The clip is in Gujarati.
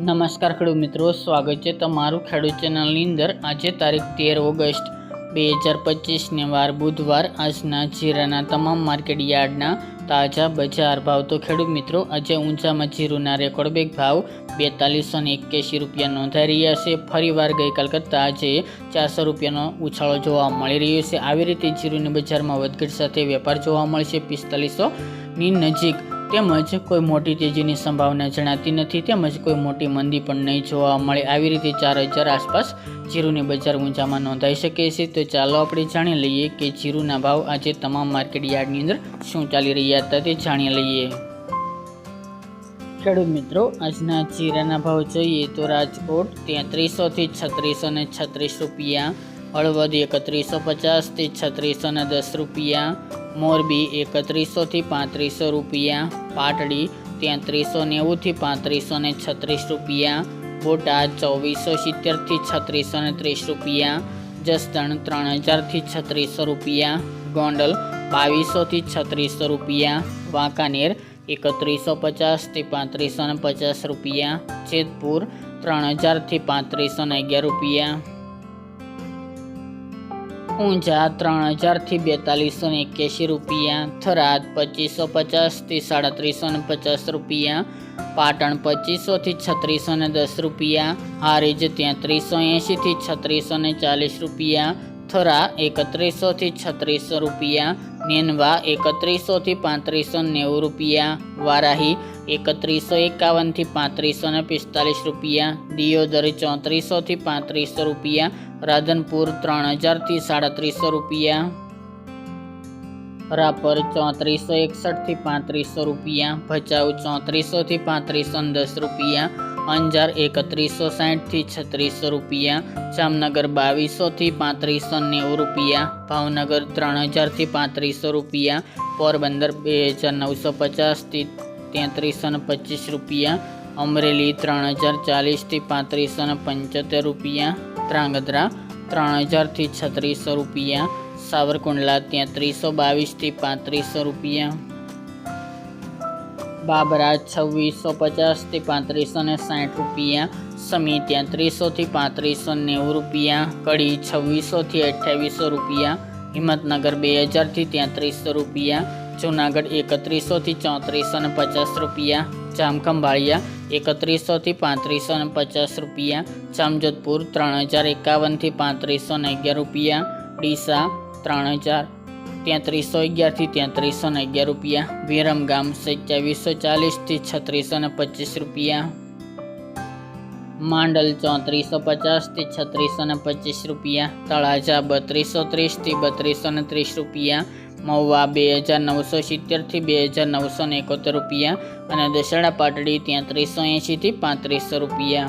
નમસ્કાર ખેડૂત મિત્રો, સ્વાગત છે તમારું ખેડૂત ચેનલની અંદર. આજે તારીખ તેર ઓગસ્ટ બે હજાર પચીસને વાર બુધવાર. આજના જીરાના તમામ માર્કેટ યાર્ડના તાજા બજાર ભાવ. તો ખેડૂત મિત્રો, આજે ઊંચામાં જીરુના રેકોર્ડ બેગ ભાવ બેતાલીસો ને એક્યાસી રૂપિયા નોંધાઈ રહ્યા છે. ફરીવાર ગઈકાલ કરતાં આજે ચારસો રૂપિયાનો ઉછાળો જોવા મળી રહ્યો છે. આવી રીતે જીરુની બજારમાં વધઘટ સાથે વેપાર જોવા મળશે. પિસ્તાલીસોની નજીક તેમજ કોઈ મોટી તેજીની સંભાવના જણાતી નથી, તેમજ કોઈ મોટી મંદી પણ નહીં જોવા મળે. આવી રીતે ચાર હજાર આસપાસ જીરુની બજાર ઊંચામાં નોંધાઈ શકે છે. તો ચાલો આપણે જાણી લઈએ કે જીરુના ભાવ આજે તમામ માર્કેટ યાર્ડની અંદર શું ચાલી રહ્યા હતા તે જાણી લઈએ. ખેડૂત મિત્રો, આજના જીરાના ભાવ જોઈએ તો રાજકોટ તેત્રીસોથી છત્રીસો ને છત્રીસ રૂપિયા, હળવદ એકત્રીસો પચાસથી છત્રીસો ને દસ રૂપિયા મોરબી એકત્રીસોથી પાંત્રીસો રૂપિયા, પાટડી ત્યાંત્રીસો નેવુંથી પાંત્રીસો ને છત્રીસ રૂપિયા, બોટાદ ચોવીસો સિત્તેરથી છત્રીસો ને ત્રીસ રૂપિયા, જસદણ ત્રણ હજારથી છત્રીસો રૂપિયા, ગોંડલ બાવીસોથી છત્રીસો રૂપિયા, વાંકાનેર એકત્રીસો પચાસથી પાંત્રીસો ને પચાસ રૂપિયા, જેતપુર ત્રણ હજારથી પાંત્રીસો ને અગિયાર રૂપિયા. ઊંઝા ત્રણ હજારથી બેતાલીસો ને એક્યાસી રૂપિયા, થરાદ પચીસો પચાસથી સાડત્રીસો ને પચાસ રૂપિયા, પાટણ પચીસોથી છત્રીસો ને દસ રૂપિયા, હારીજ તેત્રીસો એંશીથી છત્રીસો ને ચાલીસ રૂપિયા, થરા એકત્રીસોથી છત્રીસો રૂપિયા, નેનવા એકત્રીસોથી પાંત્રીસો નેવું રૂપિયા, વારાહી એકત્રીસો એકાવનથી પાંત્રીસો ને પિસ્તાલીસ રૂપિયા, દિયોદર ચોત્રીસોથી પાંત્રીસો રૂપિયા રાધનપુર ત્રણ હજારથી સાડત્રીસો રૂપિયા. રાપર ચોત્રીસો એકસઠથી પાંત્રીસો રૂપિયા. ભચાઉ ચોત્રીસોથી પાંત્રીસો દસ રૂપિયા. અંજાર એકત્રીસો સાઠથી છત્રીસો રૂપિયા. જામનગર બાવીસોથી પાંત્રીસો નેવું રૂપિયા. ભાવનગર ત્રણ હજારથી પાંત્રીસો રૂપિયા. પોરબંદર બે હજાર નવસો પચાસથી તેત્રીસો ને પચીસ રૂપિયા. અમરેલી ત્રણ હજાર ચાલીસથી પાંત્રીસો ને પંચોતેર રૂપિયા. ધ્રાંગધ્રા ત્રણ હજારથી છત્રીસો રૂપિયા. સાવરકુંડલા તેત્રીસો બાવીસથી પાંત્રીસો રૂપિયા. બાબરા છવ્વીસો પચાસથી પાંત્રીસો ને સાઠ રૂપિયા. સમી તેત્રીસોથી પાંત્રીસો નેવું રૂપિયા. કડી છવ્વીસોથી અઠ્યાવીસો રૂપિયા. હિંમતનગર બે હજારથી તેત્રીસો રૂપિયા. જૂનાગઢ એકત્રીસોથી ચોત્રીસો ને પચાસ રૂપિયા. જામખંભાળિયા એકત્રીસોથી પાંત્રીસો ને પચાસ રૂપિયા. જામજોધપુર ત્રણ હજાર એકાવનથી પાંત્રીસો ને અગિયાર રૂપિયા. ડીસા ત્રણ હજાર તેત્રીસો અગિયારથી તેત્રીસો ને અગિયાર રૂપિયા. વિરમગામ સત્યાવીસો ચાલીસથી છત્રીસો ને પચીસ રૂપિયા. માંડલ ચોત્રીસો પચાસથી છત્રીસો ને પચીસ રૂપિયા. તળાજા બત્રીસો ત્રીસથી બત્રીસો ને ત્રીસ રૂપિયા. મહુવા બે હજાર નવસો સિત્તેરથી બે હજાર નવસો ને એકોતેર રૂપિયા. અને દશેડા પાટડી ત્યાં ત્રીસો એંશીથી પાંત્રીસો રૂપિયા.